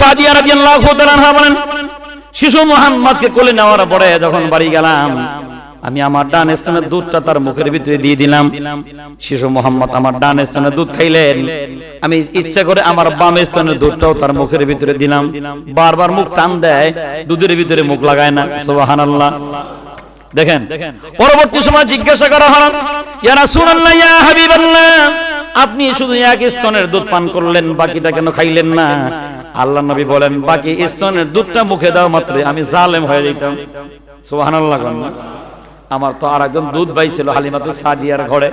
সাদিয়া রাদিয়াল্লাহু তাআলা বলেন, শিশু কোলে নেওয়ার পরে যখন বাড়ি গেলাম, আমি আমার ডান দুধটা তার মুখের ভিতরে দিয়ে দিলাম। শিশু মোহাম্মদ আমার ডান দুধ খাইলেন। আমি ইচ্ছা করে আমার বাম স্থানের দুধটাও তার মুখের ভিতরে দিলাম। বারবার মুখ টান দেয়, দুধের ভিতরে মুখ লাগায় না। সুবহানাল্লাহ। দেখেন, পরবর্তী সময় জিজ্ঞাসা করা হলো, ইয়া রাসূলুল্লাহ, ইয়া হাবিবাল্লাহ, আপনি শুধু এক স্তনের দুধ পান করলেন, বাকিটা কেন খাইলেন না? আল্লাহ নবী বলেন, বাকি স্তনের দুধটা মুখে দাও মাত্র আমি জালেম হয়ে যেতাম। সুবহানাল্লাহ আমার তো আর একজন দুধ ভাই ছিল হালিমাতু সাদিয়ার ঘরে।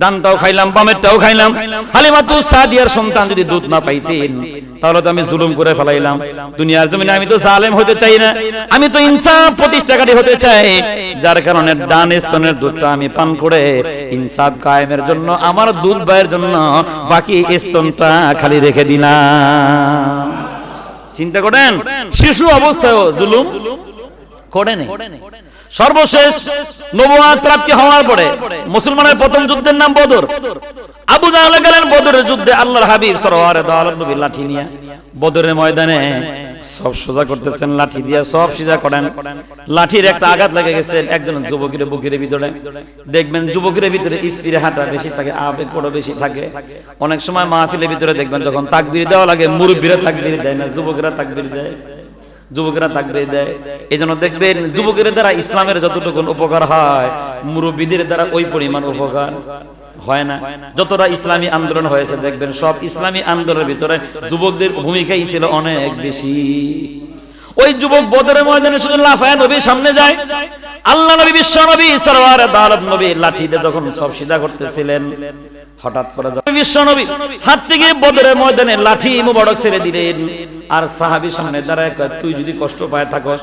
ডানটাও খাইলাম, বামেরটাও খাইলাম। হালিমাতু সাদিয়ার সন্তান যদি দুধ না পাইতেন, তাহলে তো আমি জুলুম করে ফেলাইলাম। দুনিয়ার জমিনে আমি তো জালেম হতে চাই না। আমি তো ইনসাফ প্রতিষ্ঠাকারী হতে চাই। যার কারণে ডান স্তনের দুধটা আমি পান করে ইনসাফ কায়েমের জন্য, আমার দুধ ভাইয়ের জন্য বাকি স্তনটা খালি রেখে দিলাম। চিন্তা করেন? শিশু অবস্থায় জুলুম করে নেই সর্বশেষ নবুয়াত প্রাপ্তি হওয়ার পরে মুসলমানের প্রথম যুদ্ধের নাম বদর। আবু জাহল গেলেন বদরের যুদ্ধে আল্লাহর হাবিব সরওয়ারে দাওয়াত নবী লাঠি নিয়ে বদরের ময়দানে। সব সোজা করতেছেন, লাঠি দিয়ে সব সিজা করেন। লাঠির একটা আঘাত লেগে গেছে, একজন যুবকের বুকের ভিতরে। দেখবেন যুবকের ভিতরে স্পিরে হাঁটা বেশি থাকে, আবেগ বড় বেশি থাকে। অনেক সময় মাহফিলের ভিতরে দেখবেন যখন তাকবির দেওয়া লাগে, মুরব্বীরা তাকবির দেয় না, যুবকেরা তাকবির দেয়। যুবকেরা তাকবির দেয়। এই জন্য দেখবেন যুবকের দ্বারা ইসলামের যতটুকু উপকার হয়, মুরব্বীদের দ্বারা ওই পরিমাণ উপকার। হয় না। যতটা ইসলামী আন্দোলন হয়েছে দেখবেন সব ইসলামী আন্দোলনের ভিতরে যুবকদের ভূমিকাই ছিল অনেক বেশি। ওই যুবক বদরের ময়দানে শুধু লাফায় নবীর সামনে যায়। আল্লাহ নবী বিশ্ব নবী সরওয়ার দাওয়াত নবী লাঠিতে যখন সব সিধা করতেছিলেন হঠাৎ করে বিশ্ব নবী হাত থেকে বদরের ময়দানে লাঠি মুবারক ছেড়ে দিলেন আর সাহাবী সামনে দাঁড়ায় কয়, তুই যদি কষ্ট পায় থাকস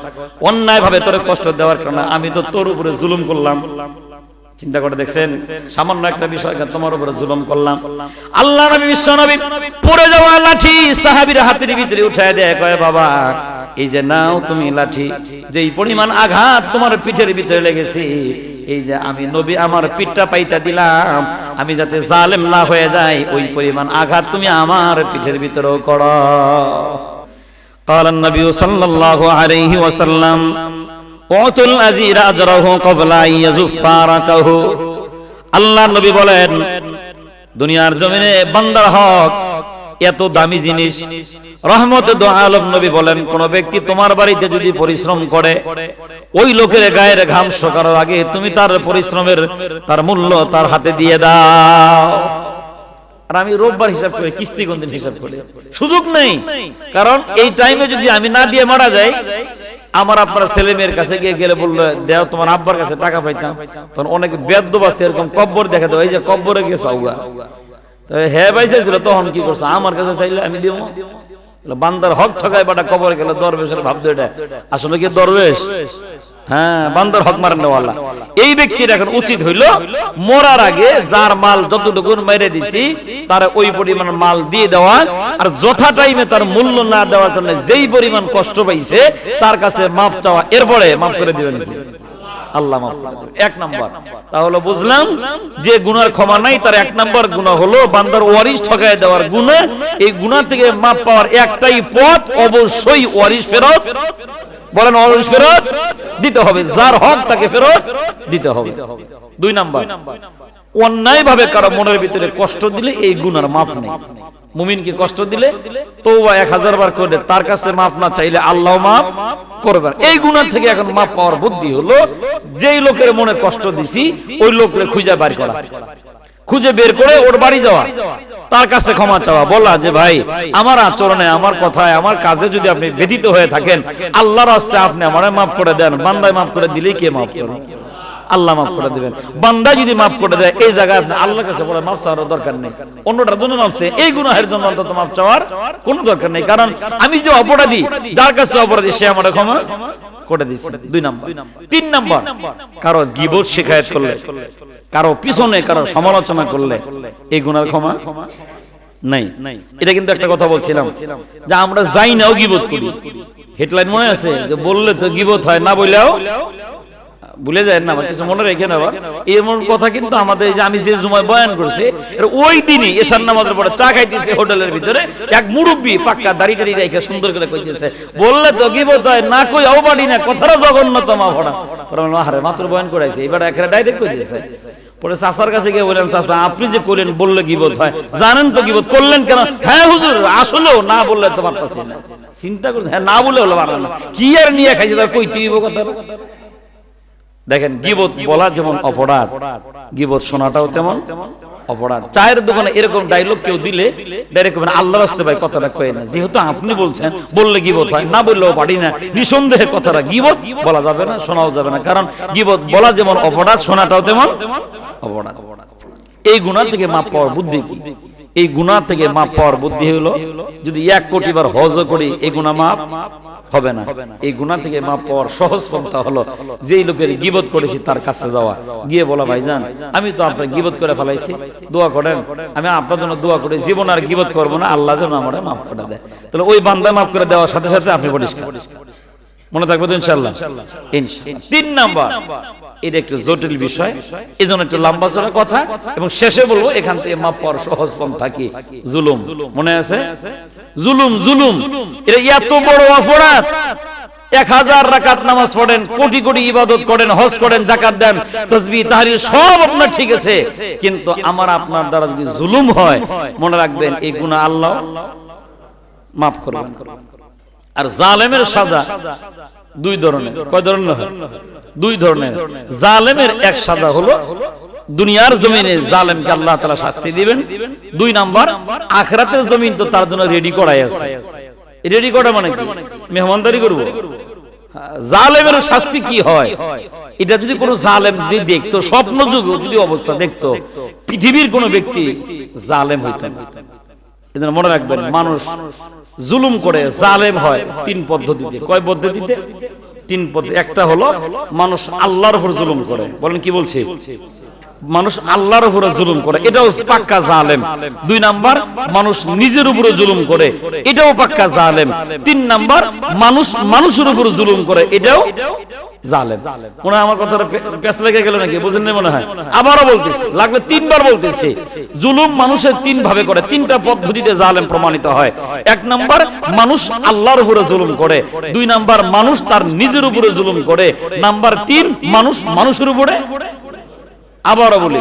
অন্যায় ভাবে তোর কষ্ট দেওয়ার কারণে আমি তো তোর উপরে জুলুম করলাম। চিন্তা করে দেখছেন সামান্য একটা বিষয় তোমার উপরে জুলুম করলাম আল্লাহ নবী বিশ্ব নবী পড়ে যাওয়া লাঠি সাহাবীর হাতের ভিতরে উঠায় দেয় কয় বাবা এই যে নাও তুমি লাঠি যে এই পরিমাণ আঘাত তোমার পিঠের ভিতরে লেগেছে এই যে আমি নবী আমার পিঠটা পাইতা দিলাম আমি যাতে জালেম না হয়ে যাই ওই পরিমাণ আঘাত তুমি আমার পিঠের ভিতরেও করো قال النبي صلى الله عليه وسلم অতুল আজির আজরাহু কবলা ইয়াজুফারাকাহু। আল্লাহর নবী বলেন, দুনিয়ার জমিনে বান্দার হক এত দামি জিনিস। রহমত আলম নবী বলেন, কোন ব্যক্তি তোমার বাড়িতে যদি পরিশ্রম করে, ওই লোকের গায়ের ঘাম শোকানোর আগে তুমি তার পরিশ্রমের, তার মূল্য তার হাতে দিয়ে দাও। আর আমি রোববার হিসাব করে, কিস্তি কোন দিন হিসাব করি। সুযোগ নেই। কারণ এই টাইমে যদি আমি না দিয়ে মারা যাই আমার আপনার ছেলে মেয়ের কাছে গিয়ে গেলে বলল, দেও, তোমার আব্বার কাছে টাকা পাইতাম। তখন অনেক বেদ্য বাসে এরকম কব্বর দেখা দেয় এই যে কব্বরে গিয়ে সাউগা তো হ্যাঁ ভাই চাইছিল তখন কি করছ? আমার কাছে চাইলে আমি দিব। বান্দার হক ঠকায় বাটা, কবরে গেলে দরবেশের ভাবতো এটা আসলে কি দরবেশ? হ্যাঁ বান্দর হক মারেন এই ব্যক্তির এখন উচিত হইল মরার আগে যার মাল যতটুকু মেরে দিছি, তার ওই পরিমাণ মাল দিয়ে দেওয়া, আর যথা টাইমে তার মূল্য না দেওয়ার জন্য যেই পরিমাণ কষ্ট পাইছে, তার কাছে মাপ চাওয়া, এরপরে মাফ করে দিবেন আল্লাহ মাফ করে দেবে এক নাম্বার। তাহলে বুঝলাম যে গুনার ক্ষমা নাই, তার এক নাম্বার গুণা হলো বান্দার ওয়ারিশ ঠকায় দেওয়ার গুণা। এই গুণা থেকে মাপ পাওয়ার একটাই পথ, অবশ্যই ওয়ারিশ ফেরত। বলেন ওয়ারিশ ফেরত দিতে হবে। যার হক তাকে ফেরত দিতে হবে। দুই নাম্বার অন্যায় ভাবে কারও মনের ভিতরে কষ্ট দিলে এই গুনার মাপ নেই। মুমিনকে কষ্ট দিলে? তৌবা এক হাজার বার করে তার কাছে মাপ না চাইলে আল্লাহ মাপ করবে এই গুণার থেকে এখন মাপ পাওয়ার বুদ্ধি হলো, যেই লোকের মনে কষ্ট দিছি, ওই লোকের খুঁজে বার করা। খুঁজে বের করে ওর বাড়ি যাওয়া। তার কাছে ক্ষমা চাওয়া। বলা যে ভাই আমার আচরণে আমার কথায় আমার কাজে যদি আপনি ব্যথিত হয়ে থাকেন আল্লাহর আস্তে আপনি আমার মাফ করে দেন বান্দায় মাফ করে দিলেই কে মাফ করেন আল্লাহ মাফ করে দিবেন। বান্দা যদি মাফ করে দেয় এই জায়গায় আপনি আল্লাহর কাছে বলে মাফ চাওয়ার দরকার নেই। অন্যটার জন্য মাফ চাই এই গুনাহের জন্য অন্তত মাফ চাওয়ার কোনো দরকার নেই। কারণ আমি যে অপরাধী যার কাছে অপরাধী সে আমার ক্ষমা করে দিচ্ছে দুই নাম্বার। তিন নাম্বার কারও গিবত শিকায়ত করলে কারও পিছনে কারও সমালোচনা করলে এই গুনার ক্ষমা নাই। এটা কিন্তু একটা কথা বলছিলাম যে আমরা যাই নাও গিবত করি। হেডলাইন মনে আছে যে বললে তো গিবত হয় না বললেও ভুলে যায় না কিছু মনে রেখে নেওয়া। এমন কথা কিন্তু আমাদের যে আমি যে জুমায় বয়ান করছি ওই দিনই এশার নামাজের পরে চা খাইতেছে হোটেলের ভিতরে, এক মুরব্বী পাক্কা দাড়ি টাড়ি রেখে সুন্দর করে কইতেছে, বললে তো কি বলতে হয়, না কই আও বাড়ি না, কথাটা জঘন্যতম ভরা মাত্র বয়ান করাইছে, এবার এখানে ডাইরেক্ট পরে কাছে গিয়ে বললাম, চাচা, আপনি যে করলেন বললে বোধ হয়, জানেন তো বোধ করলেন কেন? হ্যাঁ হুজুর, আসলেও না বললে তো পারতাছি না। চিন্তা করছে হ্যাঁ না বলে হলো না। কি আর নিয়ে খাইছে তার কই তুই কথা দেখেন গিবত বলা যেমন অপরাধ গিবত শোনাটাও তেমন অপরাধ। চায়ের দোকানে এরকম ডায়লগ কেউ দিলে ডাইরেক্ট আল্লাহ রাস্তে ভাই কথাটা কয়ে না? যেহেতু আপনি বলছেন বললে গিবত হয় না বললেও পারি না। নিঃসন্দেহে কথাটা গিবত বলা যাবে না শোনাও যাবে না। কারণ গিবত বলা যেমন অপরাধ শোনাটাও তেমন অপরাধ। এই গুণা থেকে মাপ পাওয়ার বুদ্ধি কি? এই গুণা থেকে মাপ পাওয়ার বুদ্ধি হলো, যদি এক কোটি বার হজ করি, এই গুণা মাপ হবে না। এই গুণা থেকে মাপ পাওয়ার সহজ পন্থা হলো, যেই লোকের গিবত করেছি তার কাছে যাওয়া। গিয়ে বলা, ভাইজান, আমি তো আপনার গিবত করে ফেলাইছি, দোয়া করেন। আমি আপনার জন্য দোয়া করি, জীবন আর গিবত করব না, আল্লাহ যেন আমার মাফ করে দেয়। তাহলে ওই বান্দা মাফ করে দেওয়ার সাথে সাথে আপনি পরিষ্কার। মনে থাকবে তো ইনশাল্লাহ। তিন নাম্বার এটা একটু জটিল বিষয়। এই জন্য একটু লম্বা চড়া কথা। এবং শেষে বলব এখান থেকে মাপ পাওয়ার সহজ পন্থা কি? জুলুম। মনে আছে? জুলুম জুলুম। এটা এত বড় অপরাধ। এক হাজার রাকাত নামাজ পড়েন কোটি কোটি ইবাদত করেন হজ করেন জাকাত দেন তসবি তাহারির সব আপনার ঠিক আছে। কিন্তু আমার আপনার দ্বারা যদি জুলুম হয় মনে রাখবেন এই গুনাহ আল্লাহ মাফ করবেন। আর জালেমের সাজা দুই ধরনের। কয় ধরনের দুই ধরনের। জালেমের এক সাজা হলো দুনিয়ার জমিনে জালেমকে আল্লাহ তালা শাস্তি দিবেন। দুই নাম্বার, আখরাতের জমিন তো তার জন্য রেডি করাই আছে। রেডি করা মানে কি? মেহমানদারি করব। জালেমের শাস্তি কি হয়? এটা যদি কোনো জালেম যদি দেখতো, স্বপ্ন যুগ যদি অবস্থা দেখতো, পৃথিবীর কোনো ব্যক্তি জালেম হইতেন এজন্য মনে রাখবেন, মানুষ জুলুম করে জালেম হয় তিন পদ্ধতিতে। কয় পদ্ধতিতে? তিন পদ্ধতি একটা হলো মানুষ আল্লাহর উপর জুলুম করে। বলেন কি বলছে? মানুষ আল্লাহর উপরে জুলুম করে। এটাও পাক্কা জালেম। দুই নাম্বার, মানুষ নিজের উপরে জুলুম করে। এটাও পাক্কা জালেম। তিন নাম্বার, মানুষ মানুষের উপর জুলুম করে। এটাও জালেম। মনে হয় আমার কথাটা লেগে গেল নাকি? বুঝেন মনে হয়? আবারও বলতেছি লাগলে তিনবার বলতেছি। জুলুম মানুষের তিন ভাবে করে তিনটা পদ্ধতিতে জালেম প্রমাণিত হয়। এক নাম্বার মানুষ আল্লাহর উপরে জুলুম করে। দুই নাম্বার মানুষ তার নিজের উপরে জুলুম করে। নাম্বার তিন মানুষ মানুষের উপরে আবারও বলি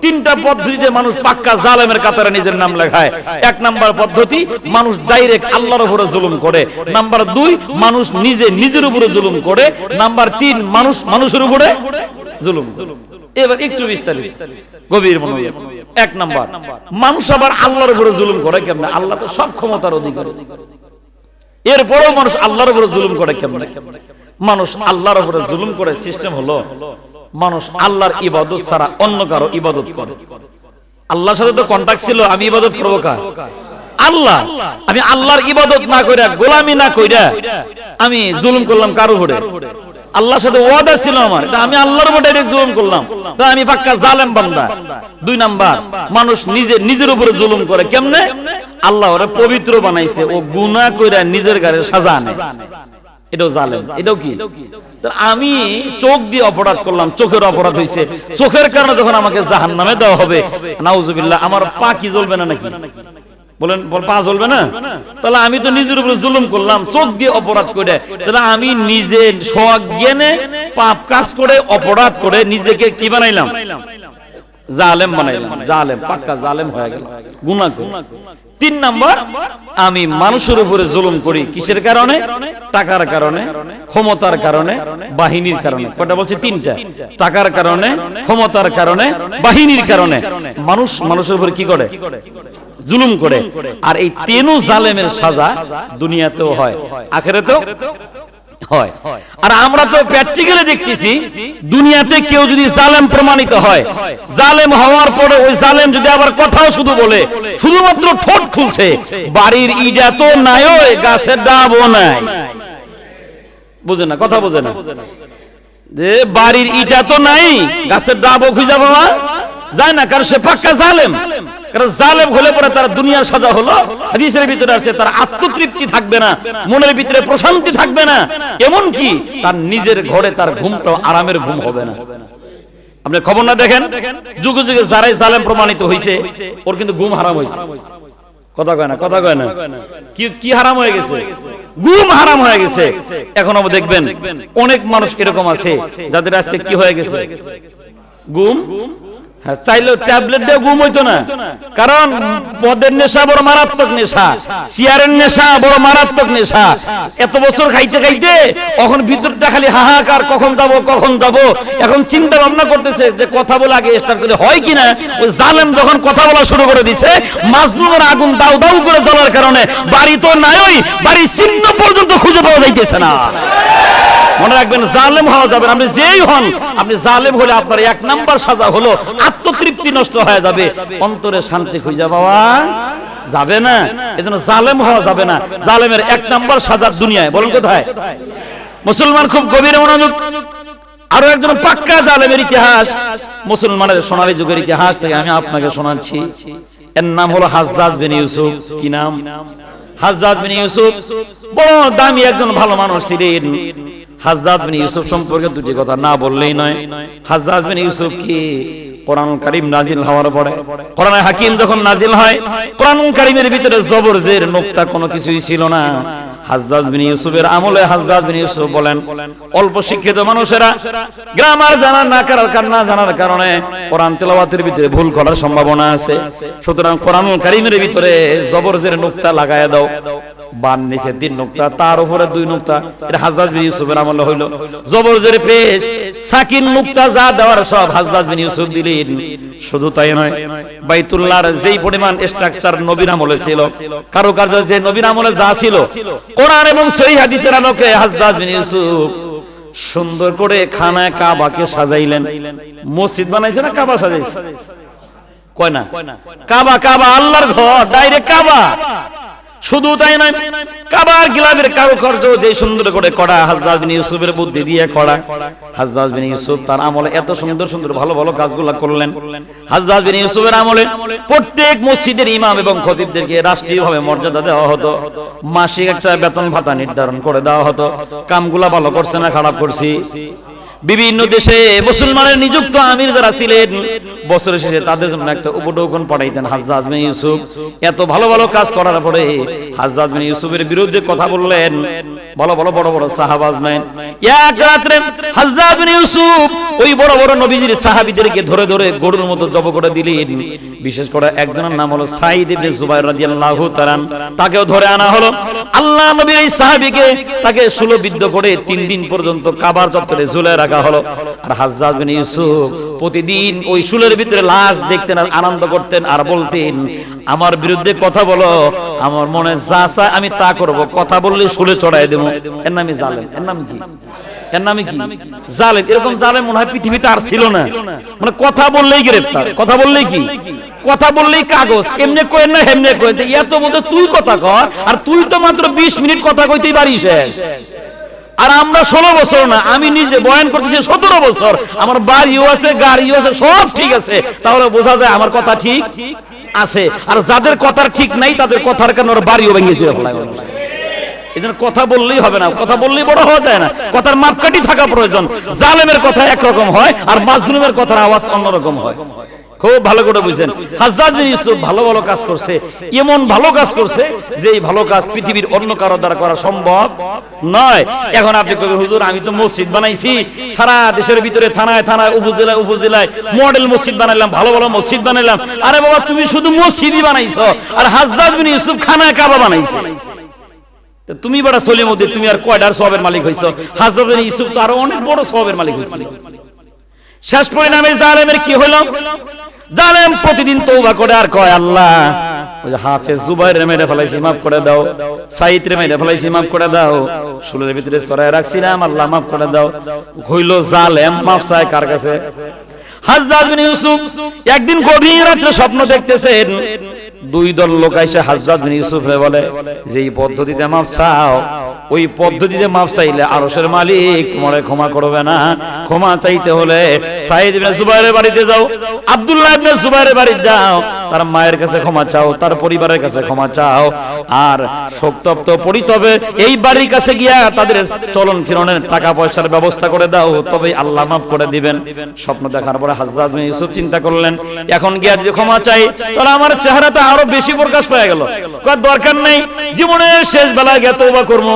তিনটা পদ্ধতিতে মানুষ পাক্কা জালেমের কাতারে নিজের নাম লেখায়। এক নাম্বার পদ্ধতি মানুষ ডাইরেক্ট আল্লাহর উপরে জুলুম করে। নাম্বার দুই মানুষ নিজে নিজের উপরে জুলুম করে। নাম্বার তিন মানুষ মানুষের উপরে জুলুম এবার একটু বিস্তারিত। গভীর মনোযোগ। এক নাম্বার। মানুষ আবার আল্লাহর উপরে জুলুম করে কেমনে? আল্লাহ তো সব ক্ষমতার অধিকারী। এরপরেও মানুষ আল্লাহর উপরে জুলুম করে কেমনে? মানুষ আল্লাহর উপরে জুলুম করে সিস্টেম হলো মানুষ আল্লাহর ইবাদত ছাড়া অন্য কারও ইবাদত করে। আল্লাহর সাথে তো কন্টাক্ট ছিল, আমি ইবাদত করব কার? আল্লাহ, আমি আল্লাহর ইবাদত না কইরা, গোলামি না কইরা আমি জুলুম করলাম কারও উপরে আল্লাহর সাথে ওয়াদা ছিল আমার আমি আল্লাহর ডাইরেক্ট জুলুম করলাম। তা আমি পাক্কা জালেম বান্দা। দুই নাম্বার, মানুষ নিজে, নিজের উপরে জুলুম করে, কেমনে? আল্লাহ ওরা পবিত্র বানাইছে, ও গুনাহ কইরা নিজের গায়ে সাজা এটাও জালেম এটাও কি? আমি চোখ দিয়ে অপরাধ করলাম চোখের অপরাধ হয়েছে চোখের কারণে যখন আমাকে জাহান নামে দেওয়া হবে নাউজুবিল্লাহ আমার পা কি জ্বলবে না নাকি? বলেন বল পা জ্বলবে না? তাহলে আমি তো নিজের উপরে জুলুম করলাম চোখ দিয়ে অপরাধ করে। তাহলে আমি নিজে স্বজ্ঞানে পাপ কাজ করে অপরাধ করে নিজেকে কি বানাইলাম? জালেম বানাইলাম। জালেম পাক্কা জালেম হয়ে গেল গুনাহ করে। তিন নাম্বার আমি মানুষের উপরে জুলুম করি। কিসের কারণে? টাকার কারণে ক্ষমতার কারণে বাহিনীর কারণে। কটা বলছে? তিনটা। টাকার কারণে ক্ষমতার কারণে বাহিনীর কারণে। মানুষ মানুষের উপরে কি করে? জুলুম করে। আর এই তেনু জালেমের সাজা দুনিয়াতেও হয়। আখেরাতেও? হয়। আর আমরা তো প্র্যাকটিক্যালি দেখতেছি, দুনিয়াতে কেউ যদি জালেম প্রমাণিত হয়, জালেম হওয়ার পরে ওই জালেম যদি আবার কথাও শুধু বলে, শুধুমাত্র ঠোঁট খুলছে, বাড়ির ইটা তো নাই ওই, গাছের ডাবও নাই। বুঝে না, কথা বুঝে না। যে বাড়ির ইটা তো নাই, গাছের ডাবও খুঁজে পাওয়া যায় না, কারণ সে পাক্কা জালেম। কারণ জালেম হলে পরে তার দুনিয়ার সাজা হলো। হাদিসের ভিতরে আছে, তার আত্মতৃপ্তি থাকবে না, মনের ভিতরে প্রশান্তি থাকবে না। এমন কি তার নিজের ঘরে তার ঘুমটাও আরামের ঘুম হবে না। আপনি খবর না দেখেন? যুগে যুগে যারাই জালেম প্রমাণিত হয়েছে ওর কিন্তু ঘুম হারাম হয়েছে কথা কয় না, কথা কয় না। কি কি হারাম হয়ে গেছে? ঘুম হারাম হয়ে গেছে। এখন আমরা দেখবেন, অনেক মানুষ এরকম আছে, যাদের আজকে কি হয়ে গেছে? হ্যাঁ না। কারণ পদের নেশা বড় মারাত্মক নেশা, চেয়ারের নেশা বড় মারাত্মক নেশা। এত বছর খাইতে খাইতে এখন ভিতরটা খালি হাহাকার, কখন কখন যাব এখন চিন্তা ভাবনা করতেছে যে কথা বলে আগে স্টার্ট করে হয় কিনা? ওই জালেম যখন কথা বলা শুরু করে দিছে মাজলুমের আগুন দাউ দাউ করে জ্বলার কারণে বাড়ি তো নাই, বাড়ির চিহ্ন পর্যন্ত খুঁজে পাওয়া যাইতেছে না। মনে রাখবেন, জালেম হওয়া যাবে আপনি যেই হন, আপনি জালেম হলে আপনার এক নাম্বার সাজা হলো আত্মতৃপ্তি নষ্ট হয়ে যাবে। অন্তরে শান্তি খুঁজে পাওয়া যাবে না। এজন্য জালেম হওয়া যাবে না। জালেমের এক নাম্বার সাজা দুনিয়ায়। বলুন কোথায়? মুসলমান খুব গভীরে মনোযোগ। আরও একজন পাক্কা জালেমের ইতিহাস। মুসলমানের সোনালী যুগের ইতিহাস থেকে আমি আপনাকে শোনাচ্ছি। এর নাম হলো হাজ্জাজ বিন ইউসুফ। কি নাম? হাজ্জাজ বিন ইউসুফ। বড় দামি একজন ভালো মানুষ ছিলেন। হাজ্জাজ বিন ইউসুফ সম্পর্কে দুটি কথা না বললেই নয়। হাজ্জাজ বিন ইউসুফ কি? কোরআন নাজিল হওয়ার পরে, কোরআন হাকিম যখন নাজিল হয়, কোরআন ভিতরে জবর জের নোকতা কোনো কিছুই ছিল না। বিন ইউসুফের আমলে বিন ইউসুফ বলেন, অল্প শিক্ষিত মানুষেরা গ্রামার জানার না করার না জানার কারণে কোরআন তেলাওয়াতের ভিতরে ভুল করার সম্ভাবনা আছে। সুতরাং কোরআন কারিমের ভিতরে জবর জের নোকতা লাগায় দাও। বান নিচে তিন তার উপরে দুই এটা বিন ইউসুফের আমলে হইল। পেশ সাকিন যা দেওয়ার সব বিন ইউসুফ দিলেন। শুধু তাই নয়, বাইতুল্লাহর যেই পরিমাণ স্ট্রাকচার নবীর আমলে ছিল যে নবীর আমলে যা ছিল, কোরআন এবং সহিহ হাদিসের আলোকে বিন ইউসুফ সুন্দর করে খানা কাবাকে সাজাইলেন। মসজিদ বানাইছে না কাবা সাজাইছে? কয় না? কাবা কাবা, আল্লাহর ঘর ডাইরেক্ট কাবা। শুধু তাই নয়, কাবার গিলাফের কারুকার্য যে সুন্দর করে করা হাজরাজ বিন ইউসুফের বুদ্ধি দিয়ে করা। হাজরাজ বিন ইউসুফ তার আমলে এত সুন্দর সুন্দর ভালো ভালো কাজগুলো করলেন। হাজরাজ বিন ইউসুফের আমলে প্রত্যেক মসজিদের ইমাম এবং খতিবদেরকে রাষ্ট্রীয়ভাবে মর্যাদা দেওয়া হতো। মাসিক একটা বেতন ভাতা নির্ধারণ করে দেওয়া হতো। কামগুলা ভালো করছে না, খারাপ করছি? বিভিন্ন দেশে মুসলমানের নিযুক্ত আমির যারা ছিলেন বছরের শেষে তাদের জন্য একটা উপঢৌকন পাঠাইতেন হাজ্জাজ বিন ইউসুফ। এত ভালো ভালো কাজ করার পরে হাজ্জাজ বিন ইউসুফের বিরুদ্ধে কথা বললেন। ভালো ভালো বড় বড় সাহাবাজ মেন এক রাত্রে হাজ্জাজ বিন ইউসুফ ওই বড় বড় নবীজির সাহাবীদেরকে ধরে ধরে গরুর মতো জব করে দিলেন। বিশেষ করে একজনের নাম হলো সাইদ ইবনে জুবাইর রাদিয়াল্লাহু তাআলা তাকেও ধরে আনা হলো। আল্লাহ নবীর এই সাহাবীকে তাকে সুলবিদ্ধ করে তিন দিন পর্যন্ত কাবার চত্বরে ঝুলে রাখা হলো। আর হাজ্জাজ বিন ইউসুফ প্রতিদিন ওই শুলের ভিতরে লাশ দেখতেন আর আনন্দ করতেন আর বলতেন, আমার বিরুদ্ধে কথা বলো, আমার মনে যা চায় আমি তা করব। কথা বললে শুলে চড়াই দেবো। এর নামই জালেম। এর নাম কি? এর নামে কি? জালেম। এরকম জালেম। মনে হয় পৃথিবীতে আর ছিল না। মানে কথা বললেই গ্রেফতার। কথা বললেই কি? কথা বললেই কাগজ। এমনি কই না হেমনে কই এত মধ্যে তুই কথা কর আর তুই তো মাত্র বিশ মিনিট কথা কইতেই পারিস শেষ। আর আমরা ষোলো বছর না আমি নিজে বয়ান করতেছি সতেরো বছর। আমার বাড়িও আছে গাড়িও আছে সব ঠিক আছে। তাহলে বোঝা যায় আমার কথা ঠিক আছে। আর যাদের কথার ঠিক নাই তাদের কথার কারণে ওর বাড়িও ভেঙেছে? এই কথা বললেই হবে না। কথা বললেই বড় হওয়া যায় না। কথার মাপকাঠি থাকা প্রয়োজন। জালেমের কথা একরকম হয় আর মাজলুমের কথার আওয়াজ অন্যরকম হয়। খুব ভালো করে বুঝছেন বিন ইউসুফ ভালো ভালো কাজ করছে। এমন ভালো কাজ করছে যে এই ভালো কাজ পৃথিবীর অন্য কারও দ্বারা করা সম্ভব নয়। এখন আপনি কবেন হুজুর, আমি তো মসজিদ বানাইছি। সারা দেশের ভিতরে থানায় থানায়, উপজেলায় উপজেলায় মডেল মসজিদ বানাইলাম, ভালো ভালো মসজিদ বানাইলাম। আরে বাবা, তুমি শুধু মসজিদই বানাইছো। আর বিন ইউসুফ খানায় কাবা বানাইছে। তুমি বড় সলিমুদ্দিন তুমি আর কয়টার সবের মালিক হইছো? হাজরত ইউসুফ তো আরও অনেক বড় সবের মালিক হইছিল শেষ পরিণামে জালেমের কি হলো? জালেম প্রতিদিন তৌবা করে আর কয় আল্লাহ ওই হাফেজ জুবাইর রে মেরে ফেলাইছি মাফ করে দাও। সাইদ রে মেরে ফেলাইছি মাফ করে দাও। শুলের ভিতরে সরাই রাখছিলাম আল্লাহ মাফ করে দাও। হইল জালেম মাফ চায় কার কাছে? হাজ্জাজ বিন ইউসুফ একদিন গভীর রাত্রে স্বপ্ন দেখতেছেন দুই দল লোক এসে হাজরাত বিন ইউসুফ বলে যে এই পদ্ধতিতে মাপ চাও, ওই পদ্ধতিতে মাপ চাইলে আরশের মালিক তোমারে ক্ষমা করবে না। ক্ষমা চাইতে হলে সাইদ ইবনে জুবাইরের বাড়িতে যাও, আব্দুল্লাহ ইবনে জুবাইরের বাড়িতে যাও তার মায়ের কাছে ক্ষমা চাও, তার পরিবারের কাছে ক্ষমা চাও। আর শোকতপ্ত পরিতবে এই বাড়ির কাছে গিয়া তাদের চলন ফিরনের টাকা পয়সার ব্যবস্থা করে দাও, তবে আল্লাহ মাফ করে দিবেন। স্বপ্ন দেখার পরে হাজরাত ইউসুফ চিন্তা করলেন, এখন গিয়া যদি ক্ষমা চাই, তাহলে আমার চেহারাটা আরও বেশি প্রকাশ পাওয়া গেল। দরকার নেই, জীবনের শেষ বেলায় গিয়ে তওবা করব।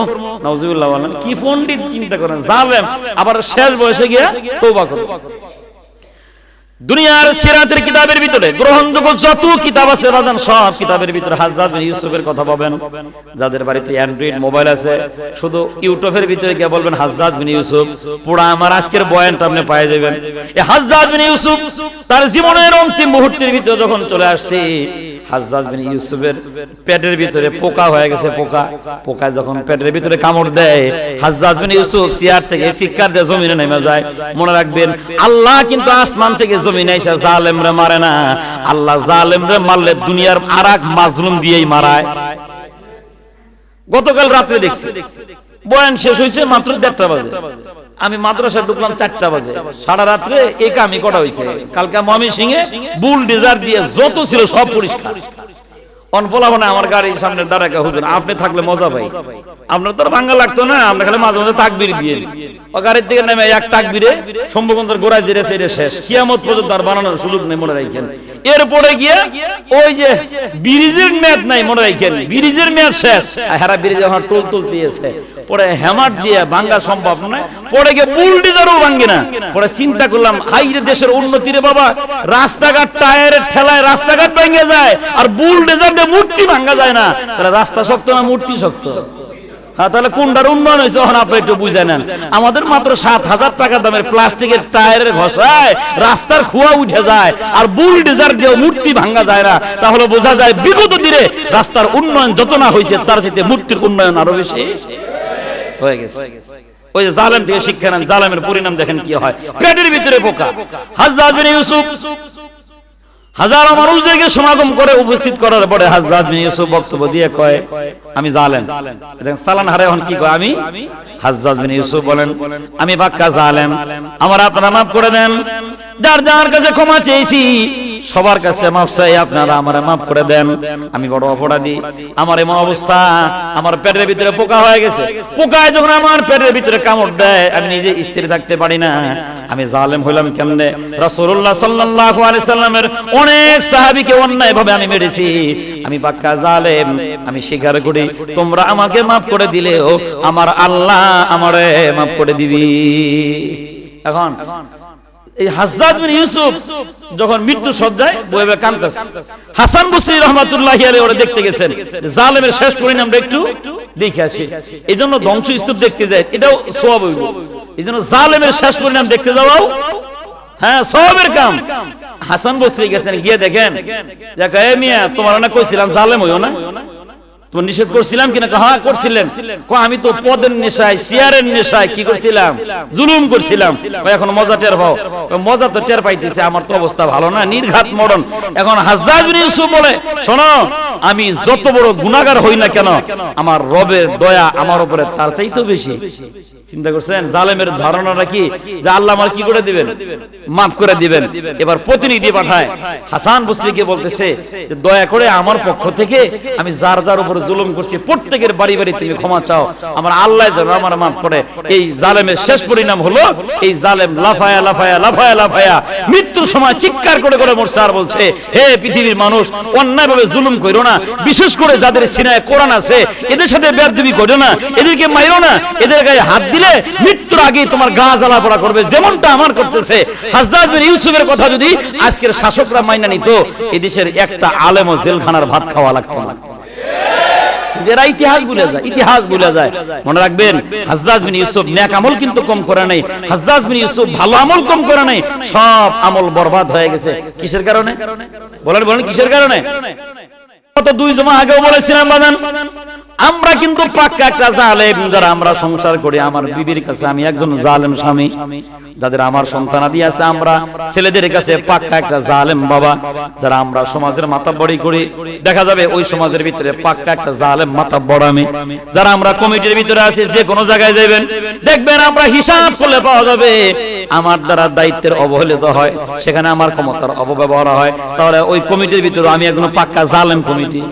নাউজুবিল্লাহ বলেন, কি পণ্ডিত চিন্তা করেন, জালেম, আবার শেষ বয়সে গিয়া তওবা করব। দুনিয়ার সিরাতের কিতাবের ভিতরে, গ্রহণযোগ্য যত কিতাব আছে রাজান সব কিতাবের ভিতরে হাজরাত ইউসুফের কথা পাবেন যাদের বাড়িতে অ্যান্ড্রয়েড মোবাইল আছে, শুধু ইউটিউবের ভিতরে গিয়ে বলবেন হাজরাত বিন ইউসুফ, পুরো আমার আজকের বয়ানটা আপনি পাই যাবেন এই হাজরাত বিন ইউসুফ, তার জীবনের অন্তিম মুহূর্তের ভিতরে যখন চলে আসছে হাজরাত বিন ইউসুফের পেটের ভিতরে পোকা হয়ে গেছে, পোকা। পোকা যখন পেটের ভিতরে কামড় দেয় হাজরাত বিন ইউসুফ চেয়ার থেকে শিক্ষার দিয়ে জমিনে নেমে যায়। মনে রাখবেন, আল্লাহ কিন্তু আসমান থেকে জমিনে এসে জালেমরে মারে না। আল্লাহ জালেমরে মারলে দুনিয়ার আরাক মাজলুম দিয়েই মারায়। গতকাল রাত্রে দেখছি, বয়ান শেষ হয়েছে মাত্র দেড়টা বাজে। আমি মাদ্রাসা ঢুকলাম চারটা বাজে। সারা রাত্রে এই কামি করা হয়েছে কালকে মমি সিংহে বুল ডিজার দিয়ে যত ছিল সব পরিষ্কার। অনফলা মানে আমার গাড়ির সামনে দাঁড়াকে হুজুর, আপনি থাকলে মজা পাই। আপনার তো লাগতো না খালি মাঝে মাঝে তাকবির দিয়ে ও গাড়ির থেকে নেমে এক তাকবিরে শম্ভুগঞ্জের গোড়ায় জিরে সেরে শেষ। কিয়ামত পর্যন্ত আর বানানোর সুযোগ নেই, মনে রাখেন। এরপরে গিয়ে ওই যে ব্রিজের নাই, মনে রাখেন, ব্রিজের শেষ। হেরা ব্রিজ আমার টোল টোল দিয়েছে। পরে হেমাট দিয়ে ভাঙ্গা সম্ভব নয়। পরে গিয়ে পুল ভাঙ্গে না। পরে চিন্তা করলাম, হাই দেশের উন্নতি রে বাবা। রাস্তাঘাট টায়ারের ঠেলায় রাস্তাঘাট ভেঙে যায়, আর বুল দিয়ে মূর্তি ভাঙ্গা যায় না। তাহলে রাস্তা শক্ত না মূর্তি শক্ত? হ্যাঁ তাহলে কোনটার উন্নয়ন হয়েছে তখন আপনি একটু বুঝে নেন। আমাদের মাত্র সাত হাজার টাকা দামের প্লাস্টিকের টায়ারের ঘষায় রাস্তার খুয়া উঠে যায় আর বুল ডিজার দিয়ে মূর্তি ভাঙ্গা যায় না। তাহলে বোঝা যায় বিগত দিনে রাস্তার উন্নয়ন যত না হয়েছে তার সাথে মূর্তির উন্নয়ন আরও বেশি। হয়ে গেছে। ওই যে জালেম থেকে শিক্ষা নেন জালেমের পরিণাম দেখেন কি হয়। পেটের ভিতরে পোকা। হাজরাত বিন ইউসুফ হাজারো দেখে সমাগম করে উপস্থিত করার পরে হাজরাত ইউসুফ বক্তব্য দিয়ে কয়, আমি জালেম। দেখেন, সালান হারে হন কি কয়, আমি হাজরাত ইউসুফ বলেন, আমি পাক্কা জালেম। আমার আপনারা মাফ করে দেন। যার যার কাছে ক্ষমা চেয়েছি। সবার কাছে মাফ চাই, আপনারা আমারে মাফ করে দেন। আমি বড় অপরাধী, আমার এমন অবস্থা, আমার পেটের ভিতরে পোকা হয়ে গেছে। পোকায় যখন আমার পেটের ভিতরে কামড় দেয়, আমি নিজে স্থির থাকতে পারি না। আমি জালেম হইলাম কেমনে? রাসূলুল্লাহ সাল্লাল্লাহু আলাইহি সাল্লামের অনেক সাহাবীকে অন্যায় ভাবে আমি মেরেছি। আমি পাক্কা জালেম, আমি স্বীকার করি। তোমরা আমাকে মাফ করে দিলেও আমার আল্লাহ আমারে মাফ করে দিবি। এখন এই হাসান বিন ইউসুফ যখন মৃত্যু সজ্জায় বইবে কান্তাছে। হাসান বসরি রহমাতুল্লাহি আলাইহি ওরা দেখতে গেছেন। জালেমের শেষ পরিণামটা একটু দেখে আসি। এই জন্য ধ্বংস স্তূপ দেখতে যায় এটাও সওয়াব হইব। এই জন্য জালেমের শেষ পরিণাম দেখতে যাওয়াও হ্যাঁ সবের কাম। হাসান বসরি গেছেন, গিয়ে দেখেন মিয়া, তোমার না কইছিলাম জালেম হইও না। তোমার নিষেধ করছিলাম কিনা? হ্যাঁ করছিলেন আমি তো পদের নেশায় চেয়ারের নেশায় কি করছিলাম? জুলুম করছিলাম। এখন মজা টের পাও। মজা তো টের পাইতেছে, আমার তো অবস্থা ভালো না, নির্ঘাত মরণ। এখন হাজরাত বিন বলে, শোনো, আমি যত বড় গুনাহগার হই না কেন, আমার রবের দয়া আমার উপরে তার চাইতেও বেশি। চিন্তা করছেন? জালেমের ধারণাটা কি? যে আল্লাহ আমার কি করে দিবেন? মাফ করে দিবেন। এবার প্রতিনিধি পাঠায়। হাসান বসরিকে বলতেছে যে, দয়া করে আমার পক্ষ থেকে আমি যার যার উপরে জুলুম করছি, প্রত্যেকের বাড়ি বাড়ি তুমি ক্ষমা চাও। আমার আল্লাহ আমার মাফ করে। এই জালেমের শেষ পরিণাম হলো, এই জালেম লাফায়া লাফায়া লাফায়া লাফায়া, মৃত্যুর সময় চিৎকার করে করে মরছে আর বলছে, হে পৃথিবীর মানুষ, অন্যায়ভাবে জুলুম করো না। বিশেষ করে যাদের সিনায় কোরআন আছে, এদের সাথে বেয়াদবি করো না। এদেরকে মাইরো না। এদের গায়ে হাত দিলে মৃত্যুর আগে তোমার গা জ্বালা পড়া করবে। যেমনটা আমার করতেছে। হাজরাত বিন ইউসুফের কথা যদি আজকের শাসকরা মাইনা নিত এই দেশের একটা আলেম ও জেলখানার ভাত খাওয়া লাগতো না। এরা ইতিহাস ভুলে যায়, ইতিহাস ভুলে যায়। মনে রাখবেন হাজরাত বিন ইউসুফ নেক আমল কিন্তু কম করে নাই। হাজরাত বিন ইউসুফ ভালো আমল কম করে নাই। সব আমল বরবাদ হয়ে গেছে। কিসের কারণে? বলেন বলেন, কিসের কারণে? কত দুই জমা আগেও বলেছিলাম বাদান আমরা কিন্তু পাক্কা একটা জালেম যারা আমরা সংসার করি। আমার বিবির কাছে আমি একজন জালেম স্বামী, যাদের আমার সন্তানাদি আছে। আমরা ছেলেদের কাছে পাক্কা একটা জালেম বাবা, যারা আমরা সমাজের মাথা বড়ি করি। দেখা যাবে ওই সমাজের ভিতরে পাক্কা একটা জালেম মাথা বড় আমি। যারা আমরা কমিটির ভিতরে আছি, যে কোনো জায়গায় যাবেন দেখবেন আমরা হিসাব করলে পাওয়া যাবে। আমার দ্বারা দায়িত্বের অবহেলিত হয়, সেখানে আমার ক্ষমতার অপব্যবহার হয়। তাহলে ওই কমিটির ভিতরে আমি একজন পাক্কা জালেম কমিটি।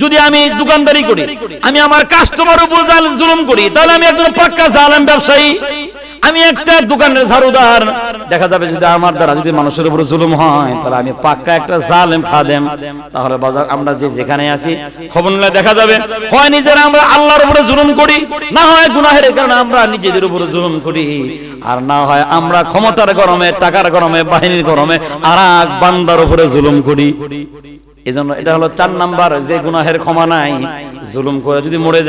যদি আমি দোকানদারি করি, আমি আমার কাস্টমার উপর জুলুম করি, তাহলে আমি একজন পাক্কা জালেম ব্যবসায়ী। আমি একটা দোকানের ঝাড়ুদার। দেখা যাবে যদি আমার দ্বারা যদি মানুষের উপর জুলুম হয়, তাহলে আমি পাক্কা একটা জালেম খাদেম। তাহলে বাজার আমরা যে যেখানে আছি, খবর নিলে দেখা যাবে, হয় নিজেরা আমরা আল্লাহর উপরে জুলুম করি, না হয় গুনাহের কারণে আমরা নিজেদের উপরে জুলুম করি। আর না হয় আমরা ক্ষমতার গরমে, টাকার গরমে, বাহিনীর গরমে আর এক বান্দার উপরে জুলুম করি। এজন্য এটা হলো চার নাম্বার, যে গুনাহের ক্ষমা নাই, জুলুম করে যদি মরে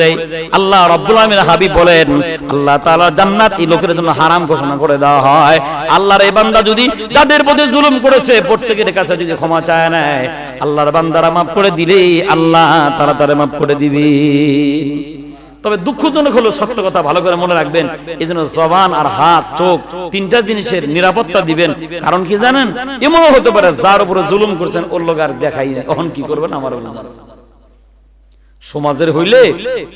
আল্লাহ রব্বুল হাবিব বলেন, আল্লাহ তাআলা জান্নাত এই লোকের জন্য হারাম ঘোষণা করে দেওয়া হয়। আল্লাহর এই বান্দা যদি যাদের প্রতি জুলুম করেছে, প্রত্যেকের কাছে যদি ক্ষমা চায় নেয়, আল্লাহর বান্দারা মাফ করে দিলেই আল্লাহ তারা তারা মাফ করে দিবে। তবে দুঃখজনক হলো, সত্য কথা ভালো করে মনে রাখবেন, এই জন্য জবান আর হাত, চোখ তিনটা জিনিসের নিরাপত্তা দিবেন। কারণ কি জানেন? এমনও হতে পারে যার উপরে জুলুম করছেন, ওর লোক আর দেখাই না কখন কি করবেন? আমার সমাজের হইলে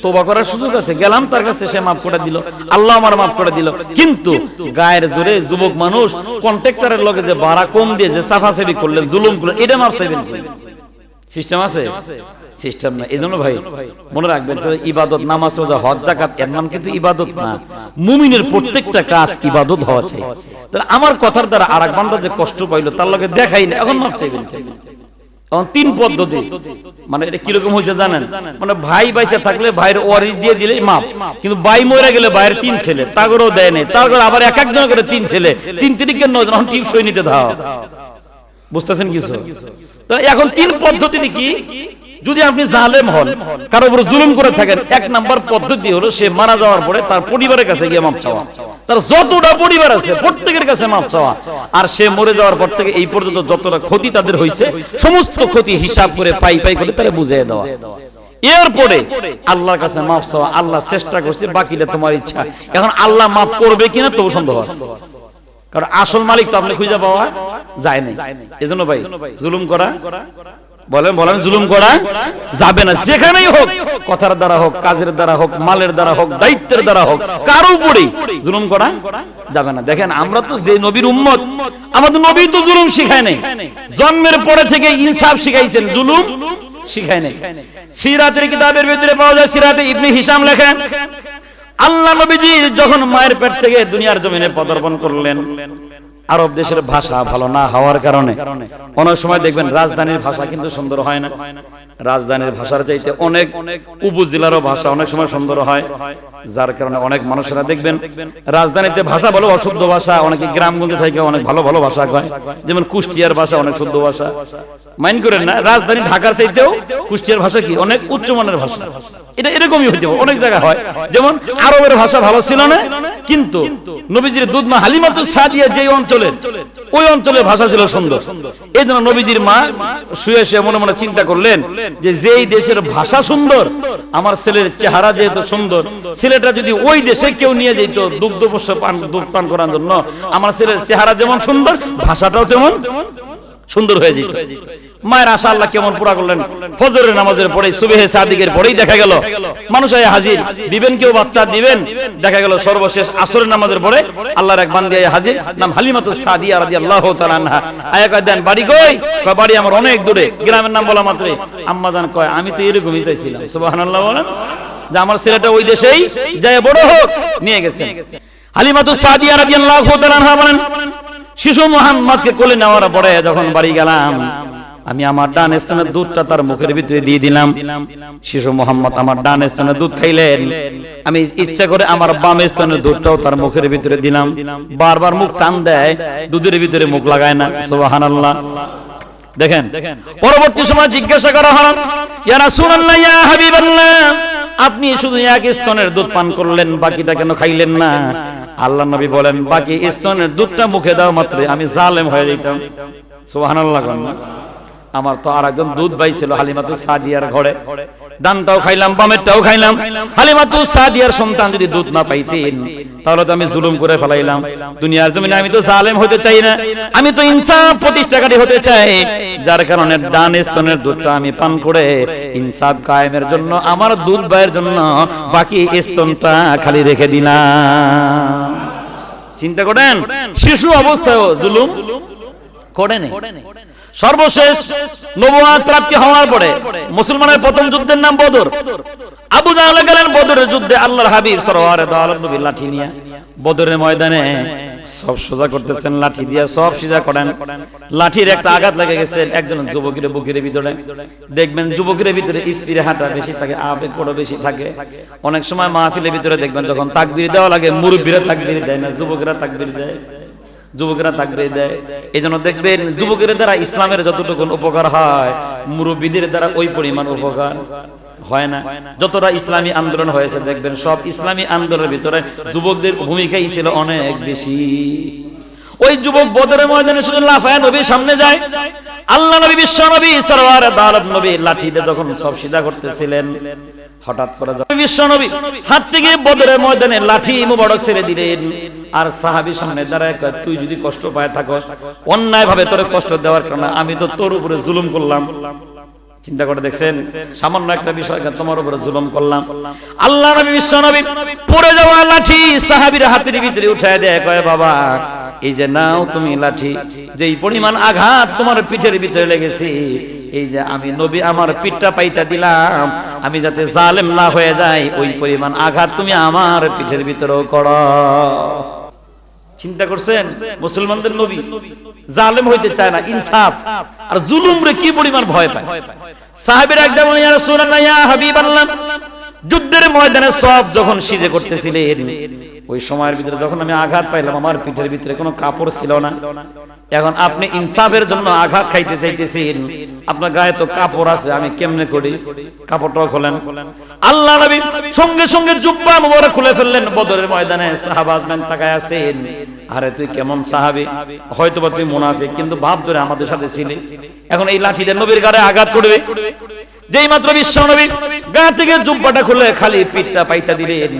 তোবা করার সুযোগ আছে। গেলাম, তার কাছে সে মাফ করে দিল। আল্লাহ আমার মাফ করে দিল। কিন্তু গায়ের জোরে যুবক মানুষ কন্ট্রাক্টরের লগে যে ভাড়া কম দিয়ে যে সাফাসাফি করলেন, জুলুম করলেন, এটা মাফ চাইবেন সিস্টেম আছে? সিস্টেম না। এই জন্য ভাই মনে রাখবেন ইবাদত নামাজ রোজা হজ জাকাত এর নাম কিন্তু ইবাদত না। মুমিনের প্রত্যেকটা কাজ ইবাদত হওয়া চাই। তাহলে আমার কথার দ্বারা আর এক বান্দা যে কষ্ট পাইলো তার লগে দেখাই না। এখন মাপ চাইবেন। এখন তিন পদ্ধতি। মানে এটা কীরকম হয়েছে জানেন? মানে ভাই বাইসে থাকলে ভাইয়ের ওয়ারিস দিয়ে দিলে মাপ কিন্তু ভাই মরে গেলে ভাইয়ের তিন ছেলে। তাগরও দেয় নেই। তারপর আবার এক একজন করে তিন ছেলে। তিন তিরিকে নয় এখন টিপসই নিতে দাও। বুঝতেছেন কিছু? তো এখন তিন পদ্ধতি কি? যদি আপনি জালেম হন, কারও উপর জুলুম করে থাকেন, এক নাম্বার পদ্ধতি হলো সে মারা যাওয়ার পরে তার পরিবারের কাছে গিয়ে মাপ চাওয়া। তার যতটা পরিবার আছে, প্রত্যেকের কাছে মাপ চাওয়া। আর সে মরে যাওয়ার পর থেকে এই পর্যন্ত যতটা ক্ষতি তাদের হয়েছে, সমস্ত ক্ষতি হিসাব করে পাই পাই করে তারা বুঝিয়ে দেওয়া। এরপরে আল্লাহর কাছে মাফ চাওয়া, আল্লাহ চেষ্টা করছে, বাকিটা তোমার ইচ্ছা। এখন আল্লাহ মাফ করবে কিনা তবু সন্দেহ আছে। কারণ আসল মালিক তো আপনি খুঁজে পাওয়া যায় নাই। এজন্য ভাই, জুলুম করা বলেন বলেন জুলুম করা যাবে না। যেখানেই হোক কথার দ্বারা হোক কাজের দ্বারা হোক মালের দ্বারা হোক দায়িত্বের দ্বারা হোক কারও উপরে জুলুম করা যাবে না। দেখেন আমরা তো যে নবীর উম্মত আমাদের নবী তো জুলুম শিখায় নাই। জন্মের পরে থেকে ইনসাফ শিখাইছেন জুলুম শিখায় নাই। সিরাতের কিতাবের ভিতরে পাওয়া যায় সিরাতে ইবনে হিসাম লেখেন আল্লাহ নবীজি যখন মায়ের পেট থেকে দুনিয়ার জমিনে পদার্পণ করলেন। আরব দেশের ভাষা ভালো না হওয়ার কারণে। অনেক সময় দেখবেন রাজধানীর ভাষা কিন্তু সুন্দর হয় না। রাজধানীর ভাষার চাইতে অনেক উপজেলারও ভাষা অনেক সময় সুন্দর হয়, যার কারণে অনেক মানুষেরা দেখবেন রাজধানীতে ভাষা বলো অশুদ্ধ ভাষা, অনেকে গ্রামগঞ্জে থেকে অনেক ভালো ভালো ভাষা কয়, যেমন কুষ্টিয়ার ভাষা অনেক শুদ্ধ ভাষা। মাইন্ড করেন না, রাজধানী ঢাকার চাইতেও কুষ্টিয়ার ভাষা কি অনেক উচ্চমানের ভাষা। এটা এরকমই হইতে অনেক জায়গা হয়। যেমন আরবের ভাষা ভালো ছিল না, কিন্তু নবীজির দুধমা হালিমাতুল সাদিয়া যে অঞ্চলে, ওই অঞ্চলের ভাষা ছিল সুন্দর। এই জন্য নবীজির মা শুয়ে শুয়ে মনে মনে চিন্তা করলেন যে যেই দেশের ভাষা সুন্দর, আমার ছেলের চেহারা যেহেতু সুন্দর, ছেলেটা যদি ওই দেশে কেউ নিয়ে যেত দুগ্ধ পান, দুধ পান করার জন্য, আমার ছেলের চেহারা যেমন সুন্দর, ভাষাটাও তেমন সুন্দর হয়ে যেত। মায়ের আশা আল্লাহ কেমন পুরা করলেন? ফজরের নামাজের পরে সুবেহে সাদিকের পরেই দেখা গেল। মানুষ হাজির, দিবেন কেউ বাচ্চা, দিবেন। দেখা গেল সর্বশেষ আসরের নামাজের পরে আল্লাহর এক বান্দি হাজির, নাম হালিমাতু সাদিয়া রাদিয়াল্লাহু তাআলা আনহা। আয়া কয়, দেন, বাড়ি কই? কয়, বাড়ি আমার অনেক দূরে, গ্রামের নাম বলা মাত্রই। আম্মা জান কয়, আমি তো এরকমই চাইছিলাম। সুবহানাল্লাহ বলেন। যে আমার ছেলেটা ওই দেশেই যায় বড় হোক, নিয়ে গেছে হালিমাতু সাদিয়া রাদিয়াল্লাহু শিশু মোহাম্মদকে কোলে নেওয়ার পরে যখন বাড়ি গেলাম, আমি আমার ডান স্থানের দুধটা তার মুখের ভিতরে দিয়ে দিলাম। শিশু মোহাম্মদ আমার ডান স্থানের দুধ খাইলেন। আমি ইচ্ছা করে আমার বাম স্থানের দুধটাও তার মুখের ভিতরে দিলাম। বারবার মুখ টান দেয়, দুধের ভিতরে মুখ লাগায় না। সুবাহান আল্লাহ দেখেন, পরবর্তী সময় জিজ্ঞাসা করা হল, ইয়া রাসূলুল্লাহ, ইয়া হাবিবাল্লাহ, আপনি শুধু এক স্তনের দুধ পান করলেন, বাকিটা কেন খাইলেন না? আল্লাহ নবী বলেন, বাকি স্তনের দুধটা মুখে দেওয়া মাত্র, আমি জালেম হয়ে যেতাম সোহান। আমার তো আর একজন দুধ ভাই ছিল হালিমাতু সাদিয়ার ঘরে ডানটাও খাইলাম বামেরটাও খাইলাম। হালিমাতু সাদিয়ার সন্তান যদি দুধ না পাইতেন তাহলে তো আমি জুলুম করে ফেলাইলাম। দুনিয়ার জমিনে আমি তো জালেম হতে চাই না। আমি তো ইনসাফ প্রতিষ্ঠাকারী হতে চাই। যার কারণে ডান স্তনের দুধটা আমি পান করে ইনসাফ কায়েমের জন্য আমার দুধ বাইয়ের জন্য বাকি স্তনটা খালি রেখে দিলাম। চিন্তা করেন শিশু অবস্থায় জুলুম? করেন। সর্বশেষ নবুয়াত প্রাপ্তি হওয়ার পরে মুসলমানের প্রথম যুদ্ধের নাম বদর। আবু জাহল গেলেন বদরের যুদ্ধে আল্লাহর হাবিব সরওয়ারে দাওয়াত নবী লাঠি নিয়ে। বদরের ময়দানে সব সোজা করতেছেন, লাঠি দিয়ে সব সিজা করেন। লাঠির একটা আঘাত লেগে গেছে, একজন যুবকের বুকের ভিতরে। দেখবেন যুবকের ভিতরে স্পিরে হাঁটা বেশি থাকে, আবেগ বড় বেশি থাকে। অনেক সময় মাহফিলের ভিতরে দেখবেন যখন তাকবির দেওয়া লাগে, মুরব্বীরা তাকবির দেয় না, যুবকেরা তাকবির দেয়। যুবকেরা তাকবির দেয়। এই জন্য দেখবেন যুবকের দ্বারা ইসলামের যতটুকু উপকার হয়, মুরব্বীদের দ্বারা ওই পরিমাণ উপকার হয় না। যতটা ইসলামী আন্দোলন হয়েছে, দেখবেন সব ইসলামী আন্দোলনের ভিতরে যুবকদের ভূমিকাই ছিল অনেক বেশি। ওই যুবক বদরের ময়দানে শুধু লাফায় নবীর সামনে যায়। আল্লাহ নবী, বিশ্ব নবী সরওয়ার দালত নবী লাঠিতে যখন সব সিধা করতেছিলেন, হঠাৎ করে বিশ্ব নবী হাত থেকে বদরের ময়দানে লাঠি মুবারক ছেড়ে দিলেন আর সাহাবী সামনে দাঁড়ায় তুই যদি কষ্ট পায় থাকস অন্যায় ভাবে তোর কষ্ট দেওয়ার কারণে আমি তো তোর উপরে জুলুম করলাম। চিন্তা করে দেখছেন, সামান্য একটা বিষয় তোমার উপরে জুলুম করলাম। আল্লাহ নবী, বিশ্ব নবী পড়ে যাওয়া লাঠি সাহাবীর হাতের ভিতরে উঠায় দেয়, কয়, বাবা, এই যে নাও তুমি লাঠি যে এই পরিমাণ আঘাত তোমার পিঠের ভিতরে লেগেছে, এই যে আমি নবী আমার পিঠটা পাইতা দিলাম, আমি যাতে জালেম না হয়ে যাই, ওই পরিমাণ আঘাত তুমি আমার পিঠের ভিতরেও করো। চিন্তা করছেন? মুসলমানদের নবী। জালেম হইতে চায় না, ইনসাফ। আর জুলুম রে কি পরিমাণ ভয় পায়? সাহেবের এক একদম ইয়া রাসূলুল্লাহ, ইয়া হাবিবাল্লাহ। যুদ্ধের ময়দানে সব যখন সিজে করতেছিলেন ওই সময়ের ভিতরে যখন আমি আঘাত পাইলাম, আমার পিঠের ভিতরে কোনো কাপড় ছিল না। এখন আপনি ইনসাফের জন্য আঘাত খাইতে চাইতেছেন। আপনার গায়ে তো কাপড় আছে, আমি কেমনে করি? কাপড়টাও খোলেন। আল্লাহ নবী সঙ্গে সঙ্গে জুব্বা মোবারক খুলে ফেললেন। বদরের ময়দানে সাহাবাজমান তাকায় আছেন। আরে, তুই কেমন সাহাবি? হয়তো তুই মুনাফিক, কিন্তু ভাব ধরে আমাদের সাথে ছিলি। এখন এই লাঠিটা নবীর গায়ে আঘাত করবে। যেই মাত্র বিশ্ব নবী গা থেকে জুব্বাটা খুলে খালি পিঠটা পাইতা দিলেন।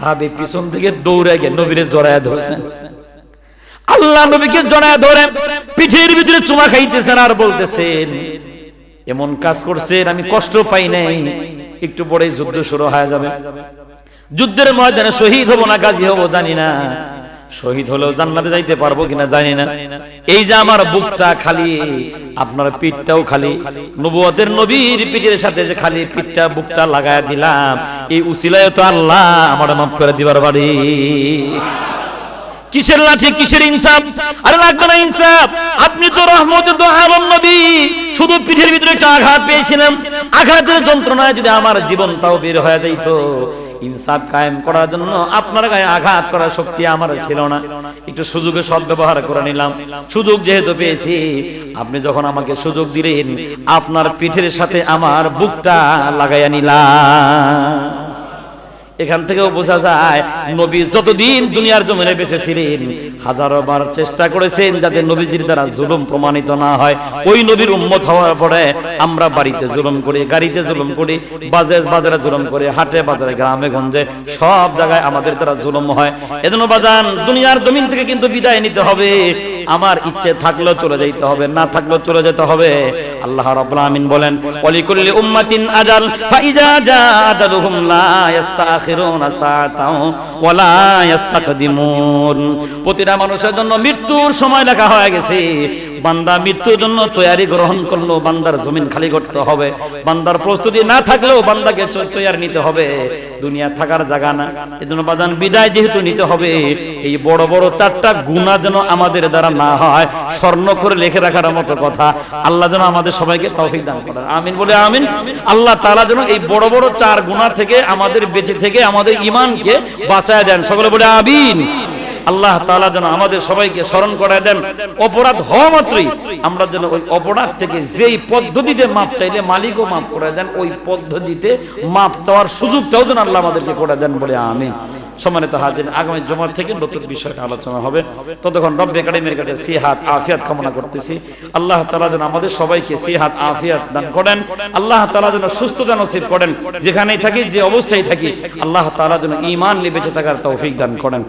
সাহাবি পিছন থেকে দৌড়ে গিয়ে নবীরে জড়ায় ধরছেন আল্লাহ নবীকে জড়ায় ধরে, পিঠের ভিতরে চুমা খাইতেছেন আর বলতেছেন, এমন কাজ করছেন, আমি কষ্ট পাই নাই। একটু পরে যুদ্ধ শুরু হয়ে যাবে। যুদ্ধের ময়দানে শহীদ হব না, গাজী হব, জানি না। শহীদ হলেও জান্নাতে যাইতে পারব কিনা জানি না। এই যে আমার বুকটা খালি, আপনার পিঠটাও খালি, নবুয়তের নবীর পিঠের সাথে যে খালি পিঠটা, বুকটা লাগায় দিলাম, এই উসিলায় তো আল্লাহ আমার মাফ করে দিবার বাড়ি। কিসের লাঠি, কিসের ইনসাফ? আরে লাগবে না ইনসাফ। আপনি তো রহমতের তো আলম নবী। শুধু পিঠের ভিতরে একটা আঘাত পেয়েছিলাম। আঘাতের যন্ত্রণায় যদি আমার জীবনটাও বের হয়ে যাইতো ইনসাফ কায়েম করার জন্য আপনার গায়ে আঘাত করার শক্তি আমার ছিল না। একটু সুযোগে সদ ব্যবহার করে নিলাম। সুযোগ যেহেতু পেয়েছি, আপনি যখন আমাকে সুযোগ দিলেন, আপনার পিঠের সাথে আমার বুকটা লাগাইয়া নিলাম। এখান থেকেও বোঝা যায়, নবী যতদিন দুনিয়ার জমিনে বেঁচে ছিলেন হাজারো বার চেষ্টা করেছেন যাতে নবীজির দ্বারা জুলুম প্রমাণিত না হয়। ওই নবীর উম্মত হওয়ার পরে আমরা বাড়িতে জুলুম করি, গাড়িতে জুলুম করি বাজারে বাজারে জুলুম করি, হাটে, বাজারে, গ্রামে, গঞ্জে, সব জায়গায় আমাদের দ্বারা জুলুম হয়। এজন্য বাজান, দুনিয়ার জমিন থেকে কিন্তু বিদায় নিতে হবে। আমার ইচ্ছে থাকলেও চলে যেতে হবে, না থাকলেও চলে যেতে হবে। আল্লাহ রাব্বুল আমিন বলেন, ওয়ালিকুল্লি উম্মাতিন আজাল ফাইজা জা আজালুহুম লা ইস্তাখিরুনা সাআতাও ওয়া লা ইস্তাকদিমুন প্রতিটা মানুষের জন্য মৃত্যুর সময় লেখা হয়ে গেছে। বান্দা মৃত্যুর জন্য তৈয়ারি গ্রহণ করল বান্দার জমিন খালি করতে হবে। বান্দার প্রস্তুতি না থাকলেও বান্দাকে তৈয়ার নিতে হবে। দুনিয়া থাকার জায়গা না। এজন্য বাজান বিদায় যেহেতু নিতে হবে, এই বড় বড় চারটা গুণা যেন আমাদের দ্বারা না হয়, স্বর্ণ করে লিখে রাখার মতো কথা। আল্লাহ যেন আমাদের সবাইকে তৌফিক দান করেন। আমিন বলে আমিন। আল্লাহ তাআলা যেন এই বড় বড় চার গুণা থেকে আমাদের বেঁচে থেকে আমাদের ইমানকে বাঁচায় দেন। সকলে বলে আমিন। আল্লাহ তাআলা যেন আমাদের সবাইকে স্মরণ করায় দেন। অপরাধ হওয়া মাত্রই আমরা যেন ওই অপরাধ থেকে যেই পদ্ধতিতে মাপ চাইলে মালিকও মাফ করে দেন, ওই পদ্ধতিতে মাপ চাওয়ার সুযোগটাও যেন আল্লাহ আমাদেরকে করে দেন বলে আমি সম্মানিত হাজির, আগামী জমার থেকে নতুন বিষয়টা আলোচনা হবে। ততক্ষণ রব্বে একাডেমির কাছে সিহাত, আফিয়াত কামনা করতেছি। আল্লাহ তালা যেন আমাদের সবাইকে সিহাত, আফিয়াত দান করেন। আল্লাহ তালা যেন সুস্থতা নসিব করেন। যেখানেই থাকি, যে অবস্থায় থাকি, আল্লাহ তালা যেন ইমান নিয়ে বেঁচে থাকার তৌফিক দান করেন।